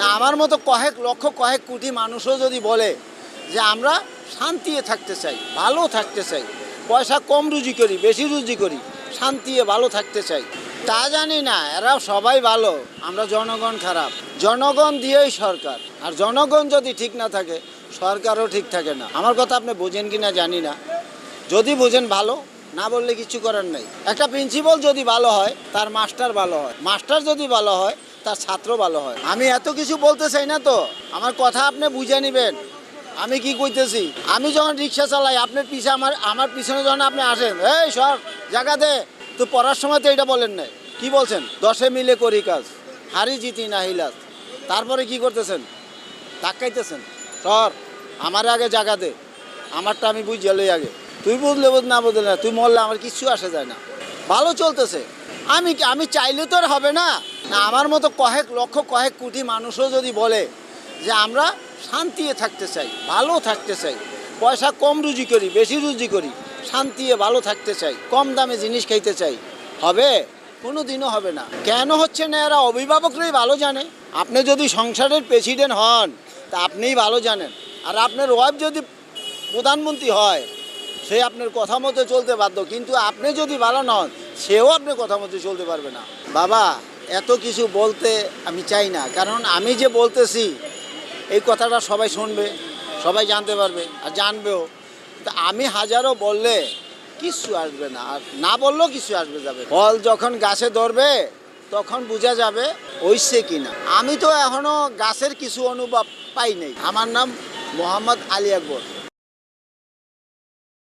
না, আমার মতো কয়েক লক্ষ, কয়েক কোটি মানুষও যদি বলে যে আমরা শান্তিতে থাকতে চাই, ভালো থাকতে চাই, পয়সা কম রুজি করি, বেশি রুজি করি শান্তিতে ভালো থাকতে চাই, তা জানি না, এরা সবাই ভালো, আমরা জনগণ খারাপ। জনগণ দিয়েই সরকার, আর জনগণ যদি ঠিক না থাকে, সরকারও ঠিক থাকে না। আমার কথা আপনি বোঝেন কি না জানি না। যদি বোঝেন ভালো, না বললে কিছু করার নেই। একটা প্রিন্সিপাল যদি ভালো হয়, তার মাস্টার ভালো হয়। মাস্টার যদি ভালো হয় তার ছাত্র ভালো হয়। আমি এত কিছু বলতে চাই না তো। আমার কথা আপনি বুঝে নেবেন। আমি কি কইতেছি? আমি যখন রিক্সা চালাই, আপনার পিছে আমার আমার পিছনে যখন আপনি আসেন, এই সর, জায়গা দে। তো পড়ার সময় তো এটা বলেন না কি বলছেন? দশে মিলে করি কাজ। হারি জিতি না হিলাস। তারপরে কি করতেছেন? ধাক্কাইতেছেন সর, আমার আগে জায়গা দে। আমারটা আমি বুঝে লই আগে। তুই বুঝলে বুঝ না বুঝলে না, তুই মরলে আমার কিচ্ছু আসে যায় না। ভালো চলতেছে। আমি আমি চাইলে তো আর হবে না। আমার মতো কয়েক লক্ষ, কয়েক কোটি মানুষও যদি বলে যে আমরা শান্তিতে থাকতে চাই, ভালো থাকতে চাই, পয়সা কম রুজি করি, বেশি রুজি করি শান্তিতে ভালো থাকতে চাই, কম দামে জিনিস খাইতে চাই, হবে? কোনো দিনও হবে না। কেন হচ্ছে না এরা অভিভাবকরাই ভালো জানে? আপনি যদি সংসারের প্রেসিডেন্ট হন, তা আপনিই ভালো জানেন। আর আপনার ওয়াইফ যদি প্রধানমন্ত্রী হয়, সে আপনার কথা মতো চলতে বাধ্য। কিন্তু আপনি যদি ভালো নন সেও আপনি কথা মতো চলতে পারবে না। বাবা, এত কিছু বলতে আমি চাই না। কারণ আমি যে বলতেছি, এই কথাটা সবাই শুনবে, সবাই জানতে পারবে আর জানবেও। তা আমি হাজারো বললে কিছু আসবে না। আর না বললেও কিছু আসবে যাবে। ফল যখন গাছে ধরবে, তখন বোঝা যাবে ওইসে কিনা। আমি তো এখনও গাছের কিছু অনুভব পাই নাই। আমার নাম মোহাম্মদ আলী আকবর।